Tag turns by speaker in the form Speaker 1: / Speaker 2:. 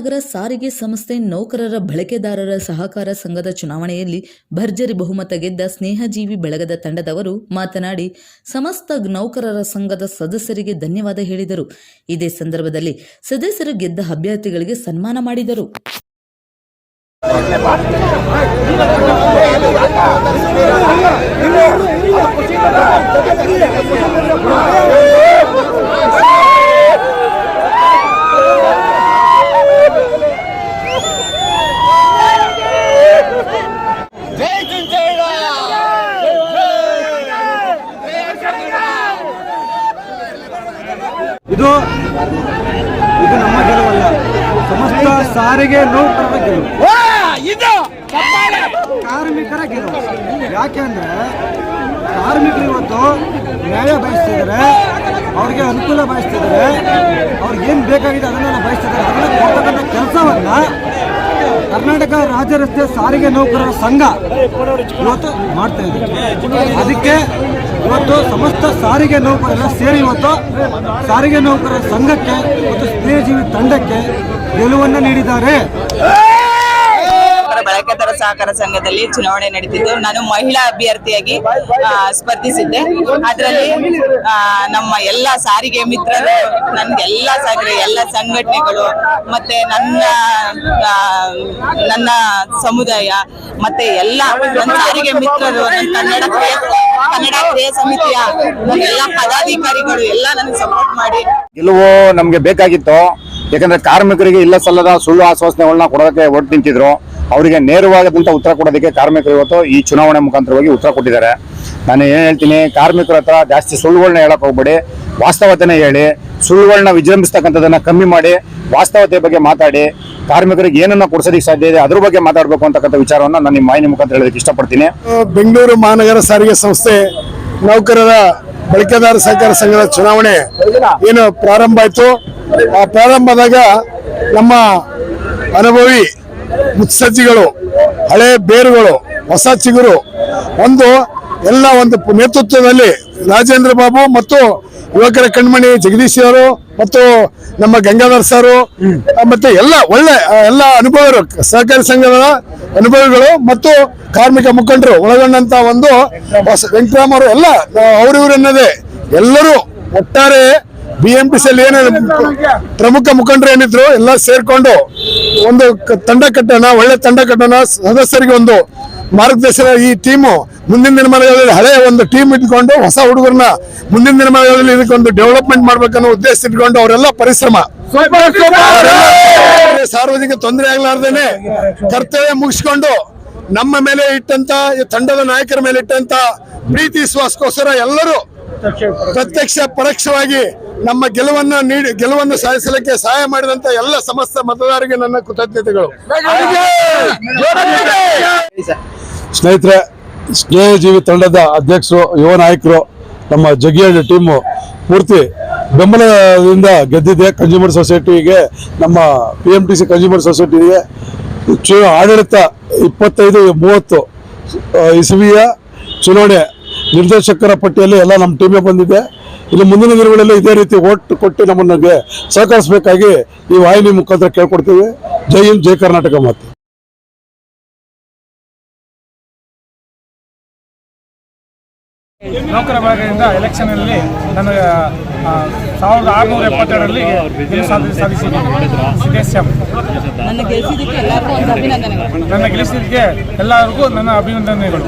Speaker 1: ಮಹಾನಗರ ಸಾರಿಗೆ ಸಂಸ್ಥೆ ನೌಕರರ ಬಳಕೆದಾರರ ಸಹಕಾರ ಸಂಘದ ಚುನಾವಣೆಯಲ್ಲಿ ಭರ್ಜರಿ ಬಹುಮತ ಗೆದ್ದ ಸ್ನೇಹಜೀವಿ ಬೆಳಗದ ತಂಡದವರು ಮಾತನಾಡಿ, ಸಮಸ್ತ ನೌಕರರ ಸಂಘದ ಸದಸ್ಯರಿಗೆ ಧನ್ಯವಾದ ಹೇಳಿದರು. ಇದೇ ಸಂದರ್ಭದಲ್ಲಿ ಸದಸ್ಯರು ಗೆದ್ದ ಅಭ್ಯರ್ಥಿಗಳಿಗೆ ಸನ್ಮಾನ ಮಾಡಿದರು
Speaker 2: ಜೈ ಚುಂಚಯ್ಯ
Speaker 3: ಇದು ಇದು ನಮ್ಮ ಗೆಲುವಲ್ಲ. ಸಮಸ್ತ ಸಾರಿಗೆ ನೌಕರರ ಗೆಲುವು. ಕಾರ್ಮಿಕರ ಗೆಲುವು. ಯಾಕೆಂದ್ರೆ ಕಾರ್ಮಿಕರು ಇವತ್ತು ನ್ಯಾಯ ಬಯಸ್ತಿದ್ದಾರೆ ಅವ್ರಿಗೆ ಅನುಕೂಲ ಬಯಸ್ತಿದ್ದಾರೆ ಅವ್ರಿಗೆ ಏನ್ ಬೇಕಾಗಿದೆ ಅದನ್ನೆಲ್ಲ ಬಯಸ್ತಿದ್ದಾರೆ ಅದನ್ನ ಕೊಡ್ತಕ್ಕಂಥ ಕೆಲಸವನ್ನ ಕರ್ನಾಟಕ ರಾಜ್ಯ ರಸ್ತೆ ಸಾರಿಗೆ ನೌಕರರ ಸಂಘ ಇವತ್ತು ಮಾಡ್ತಾ ಇದೆ. ಅದಕ್ಕೆ ಇವತ್ತು ಸಮಸ್ತ ಸಾರಿಗೆ ನೌಕರರ ಸೇರಿ ಇವತ್ತು ಸಾರಿಗೆ ನೌಕರರ ಸಂಘಕ್ಕೆ ಮತ್ತು ಸ್ನೇಹಜೀವಿ ತಂಡಕ್ಕೆ ಗೆಲುವನ್ನು ನೀಡಿದ್ದಾರೆ.
Speaker 4: ಸಹಕಾರ ಸಂಘದಲ್ಲಿ ಚುನಾವಣೆ ನಡೀತಿದ್ದು. ನಾನು ಮಹಿಳಾ ಅಭ್ಯರ್ಥಿಯಾಗಿ ಸ್ಪರ್ಧಿಸಿದ್ದೆ. ಅದರಲ್ಲಿ ನಮ್ಮ ಎಲ್ಲ ಸಾರಿಗೆ ಮಿತ್ರರು ನನ್ಗೆ ಎಲ್ಲ ಸಾರಿಗೆ ಎಲ್ಲ ಸಂಘಟನೆಗಳು, ಮತ್ತೆ ನನ್ನ ನನ್ನ ಸಮುದಾಯ, ಮತ್ತೆ ಎಲ್ಲ ನನ್ನ ಸಾರಿಗೆ ಮಿತ್ರರು, ನನ್ನ ಕನ್ನಡ ಕನ್ನಡ ಕ್ರಿಯ ಸಮಿತಿಯ ಎಲ್ಲ ಪದಾಧಿಕಾರಿಗಳು, ಎಲ್ಲ ನನಗೆ ಸಪೋರ್ಟ್ ಮಾಡಿ.
Speaker 5: ಗೆಲುವು ನಮ್ಗೆ ಬೇಕಾಗಿತ್ತು. ಯಾಕಂದ್ರೆ ಕಾರ್ಮಿಕರಿಗೆ ಇಲ್ಲ ಸಲ್ಲದ ಸುಳ್ಳು ಆಶ್ವಾಸನೆಗಳನ್ನ ಕೊಡೋದಕ್ಕೆ ಒಟ್ಟು ನಿಂತಿದ್ರು. ಅವರಿಗೆ ನೇರವಾದಂತ ಉತ್ತರ ಕೊಡೋದಕ್ಕೆ ಕಾರ್ಮಿಕರು ಇವತ್ತು ಈ ಚುನಾವಣೆ ಮುಖಾಂತರವಾಗಿ ಉತ್ತರ ಕೊಟ್ಟಿದ್ದಾರೆ. ನಾನು ಏನ್ ಹೇಳ್ತೀನಿ ಕಾರ್ಮಿಕರ ಹತ್ರ ಜಾಸ್ತಿ ಸುಳ್ಳುಗಳನ್ನ ಹೇಳಕ್ ಹೋಗ್ಬೇಡಿ ವಾಸ್ತವತೆನೇ ಹೇಳಿ ಸುಳ್ಳುಗಳನ್ನ ವಿಜೃಂಭಿಸ್ತಕ್ಕಂಥದನ್ನ ಕಮ್ಮಿ ಮಾಡಿ ವಾಸ್ತವತೆ ಬಗ್ಗೆ ಮಾತಾಡಿ ಕಾರ್ಮಿಕರಿಗೆ ಏನನ್ನ ಕೊಡ್ಸೋದಕ್ಕೆ ಸಾಧ್ಯ ಇದೆ ಅದ್ರ ಬಗ್ಗೆ ಮಾತಾಡಬೇಕು ಅಂತಕ್ಕಂಥ ವಿಚಾರವನ್ನ ನಾನು ನಿಮ್ಮ ಮಾಹಿತಿ ಮುಖಾಂತರ ಹೇಳೋದಕ್ಕೆ ಇಷ್ಟಪಡ್ತೀನಿ.
Speaker 6: ಬೆಂಗಳೂರು ಮಹಾನಗರ ಸಾರಿಗೆ ಸಂಸ್ಥೆ ನೌಕರರ ಬಳಕೆದಾರ ಸಹಕಾರ ಸಂಘದ ಚುನಾವಣೆ ಏನು ಪ್ರಾರಂಭ ಆಯ್ತು. ಆ ಪ್ರಾರಂಭದಾಗ ನಮ್ಮ ಅನುಭವಿ ಮುತ್ಸಜ್ಜಿಗಳು, ಹಳೆ ಬೇರುಗಳು, ಹೊಸ ಚಿಗುರು, ಒಂದು ಎಲ್ಲ ಒಂದು ನೇತೃತ್ವದಲ್ಲಿ ರಾಜೇಂದ್ರ ಬಾಬು ಮತ್ತು ಯುವಕರ ಕಣ್ಮಣಿ ಜಗದೀಶ್ ಅವರು ಮತ್ತು ನಮ್ಮ ಗಂಗಾಧರ್ ಸಾರು ಮತ್ತೆ ಎಲ್ಲ ಒಳ್ಳೆ ಎಲ್ಲ ಅನುಭವರು, ಸಹಕಾರಿ ಸಂಘದ ಅನುಭವಿಗಳು ಮತ್ತು ಕಾರ್ಮಿಕ ಮುಖಂಡರು, ಒಳಗೊಂಡಂತ ಒಂದು ವೆಂಕಟರಾಮ್ ಅವರು ಎಲ್ಲ ಎನ್ನದೆ ಎಲ್ಲರೂ ಒಟ್ಟಾರೆ ಬಿ ಎಂ ಟಿ ಸಿಯಲ್ಲಿ ಏನೇನು ಪ್ರಮುಖ ಮುಖಂಡರು ಏನಿದ್ರು ಎಲ್ಲ ಸೇರ್ಕೊಂಡು ಒಂದು ತಂಡ ಕಟ್ಟೋಣ ಒಳ್ಳೆ ತಂಡ ಕಟ್ಟೋಣ ಸದಸ್ಯರಿಗೆ ಒಂದು ಮಾರ್ಗದರ್ಶನ ಈ ಟೀಮು ಮುಂದಿನ ದಿನಮಾನಗಳಲ್ಲಿ ಹಳೆಯ ಒಂದು ಟೀಮ್ ಇಟ್ಕೊಂಡು ಹೊಸ ಹುಡುಗರನ್ನ ಮುಂದಿನ ದಿನಮಾನಗಳಲ್ಲಿ ಇದಕ್ಕೊಂದು ಡೆವಲಪ್ಮೆಂಟ್ ಮಾಡ್ಬೇಕನ್ನೋ ಉದ್ದೇಶ ಇಟ್ಕೊಂಡು ಅವರೆಲ್ಲ ಪರಿಶ್ರಮ. ಸಾರ್ವಜನಿಕ ತೊಂದರೆ ಆಗ್ಲಾರ್ದೇನೆ ಕರ್ತವ್ಯ ಮುಗಿಸ್ಕೊಂಡು ನಮ್ಮ ಮೇಲೆ ಇಟ್ಟಂತ ಈ ತಂಡದ ನಾಯಕರ ಮೇಲೆ ಇಟ್ಟಂತ ಪ್ರೀತಿ ವಿಶ್ವಾಸಕ್ಕೋಸ್ಕರ ಎಲ್ಲರೂ ಪ್ರತ್ಯಕ್ಷ ಪರೋಕ್ಷವಾಗಿ ನಮ್ಮ ಗೆಲುವನ್ನ ನೀಡಿ ಗೆಲುವನ್ನು ಸಾಧಿಸಲಿಕ್ಕೆ ಸಹಾಯ ಮಾಡಿದಂತ ಎಲ್ಲ ಸಮಸ್ತ ಮತದಾರರಿಗೆ ನನ್ನ ಕೃತಜ್ಞತೆಗಳು.
Speaker 7: ಸ್ನೇಹಿತರೆ ಸ್ನೇಹಜೀವಿ ತಂಡದ ಅಧ್ಯಕ್ಷರು ಯುವ ನಾಯಕರು ನಮ್ಮ ಜಗ್ಗಿಹಳ್ಳಿ ಟೀಮು ಪೂರ್ತಿ ಬೆಂಬಲದಿಂದ ಗೆದ್ದಿದೆ. ಕನ್ಸ್ಯೂಮರ್ ಸೊಸೈಟಿಗೆ ನಮ್ಮ P M T C consumer ಸೊಸೈಟಿಗೆ ಚು ಆಡಳಿತ ಇಪ್ಪತ್ತೈದು ಮೂವತ್ತು ಇಸವಿಯ ಚುನಾವಣೆ ನಿರ್ದೇಶಕರ ಪಟ್ಟಿಯಲ್ಲಿ ಎಲ್ಲ ನಮ್ಮ ಟೀಮೇ ಬಂದಿದೆ. ಇನ್ನು ಮುಂದಿನ ದಿನಗಳಲ್ಲಿ ಇದೇ ರೀತಿ ಓಟ್ ಕೊಟ್ಟು ನಮ್ಮನ್ನು ಸಹಕರಿಸಬೇಕಾಗಿ ಈ ವಾಹಿನಿ ಮುಖಾಂತರ ಕೇಳ್ಕೊಡ್ತೀವಿ. ಜೈ ಹಿಂದ್ ಜೈ ಕರ್ನಾಟಕ ಮಾತು.
Speaker 8: ನೌಕರ ಬಳಗದಿಂದ ಎಲೆಕ್ಷನ್ ಅಲ್ಲಿ ನನಗೆ ಸಾವಿರದ ಆರುನೂರ ಎಪ್ಪತ್ತೆರಡರಲ್ಲಿ ಸಾಧಿಸಿದ್ದೀನಿ. ನನ್ನ ಗೆಲ್ಲಿಸಿದ್ದಕ್ಕೆ ಎಲ್ಲರಿಗೂ ನನ್ನ ಅಭಿನಂದನೆಗಳು.